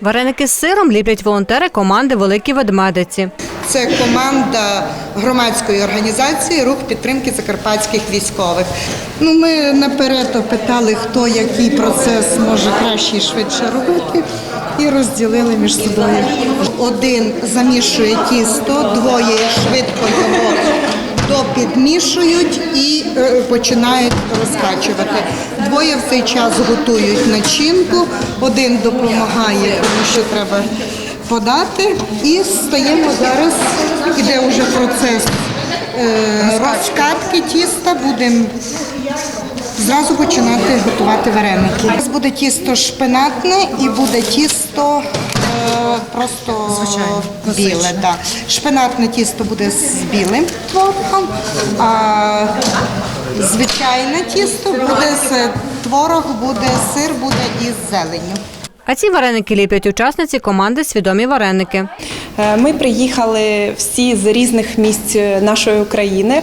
Вареники з сиром ліплять волонтери команди Великі ведмедиці. Це команда громадської організації Рух підтримки закарпатських військових. Ну, ми наперед опитали, хто який процес може краще і швидше робити, і розділили між собою. Один замішує тісто, двоє швидко його допідмішують і е, починають розкачувати. Двоє в цей час готують начинку, один допомагає, тому що треба подати. І стаємо зараз, іде вже процес е, розкатки тіста, будемо зразу починати готувати вареники. Буде тісто шпинатне і буде тісто е, просто біле. Да. Шпинатне тісто буде з білим творогом, а звичайне тісто буде з творог, буде сир, буде із зеленню. А ці вареники ліплять учасниці команди Свідомі вареники. Е, Ми приїхали всі з різних місць нашої України.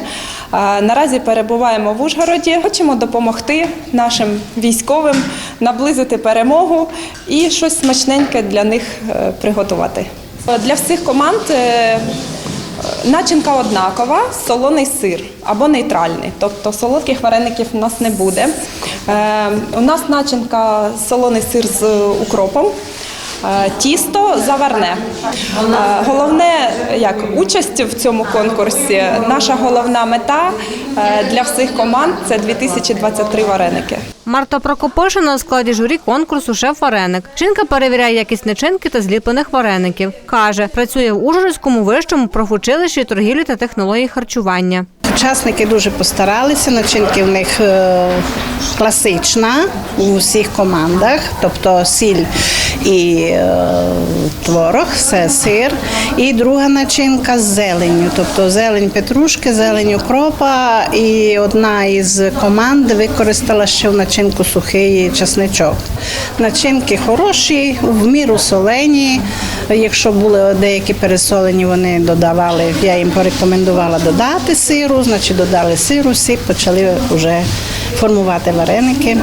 Наразі перебуваємо в Ужгороді. Хочемо допомогти нашим військовим наблизити перемогу і щось смачненьке для них е, приготувати. Е, Для всіх команд е, начинка однакова, солоний сир або нейтральний. Тобто солодких вареників у нас не буде. У нас начинка солоний сир з укропом. Е, Тісто заварне. Е, Головне, як участь в цьому конкурсі, наша головна мета е, для всіх команд це 2023 вареники. Марта Прокопишина у складі журі конкурсу «Шеф-вареник». Жінка перевіряє якість начинки та зліплених вареників. Каже, працює в Ужгородському вищому профучилищі торгівлі та технології харчування. Учасники дуже постаралися. Начинки в них класична у всіх командах, тобто сіль і е, творог, це сир. І друга начинка з зеленню, тобто зелень петрушки, зелень укропа. І одна із команд використала ще в начинку сухий чесничок. Начинки хороші, в міру солені. Якщо були деякі пересолені, вони додавали. Я їм порекомендувала додати сиру, значить додали сиру, всі почали вже формувати вареники.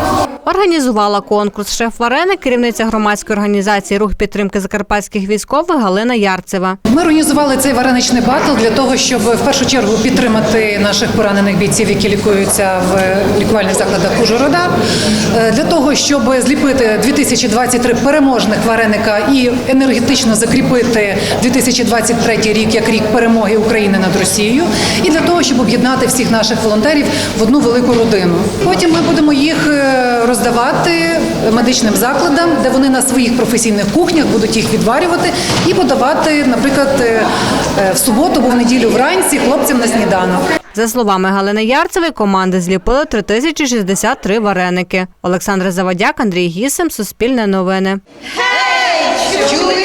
Організувала конкурс «Шеф-вареник» керівниця громадської організації «Рух підтримки закарпатських військових» Галина Ярцева. Ми організували цей вареничний батл для того, щоб в першу чергу підтримати наших поранених бійців, які лікуються в лікувальних закладах Ужгорода, е, для того, щоб зліпити 2023 переможних вареника і енергетично закріпити 2023 рік як рік перемоги України над Росією, і для того, щоб об'єднати всіх наших волонтерів в одну велику родину. Потім ми будемо їх е, роздавати медичним закладам, де вони на своїх професійних кухнях будуть їх відварювати і подавати, наприклад, е, е, в суботу або в неділю вранці хлопцям на сніданок. За словами Галини Ярцевої, команди зліпили 3063 вареники. Олександра Завадяк, Андрій Гісем, Суспільне новини. Чули, чули,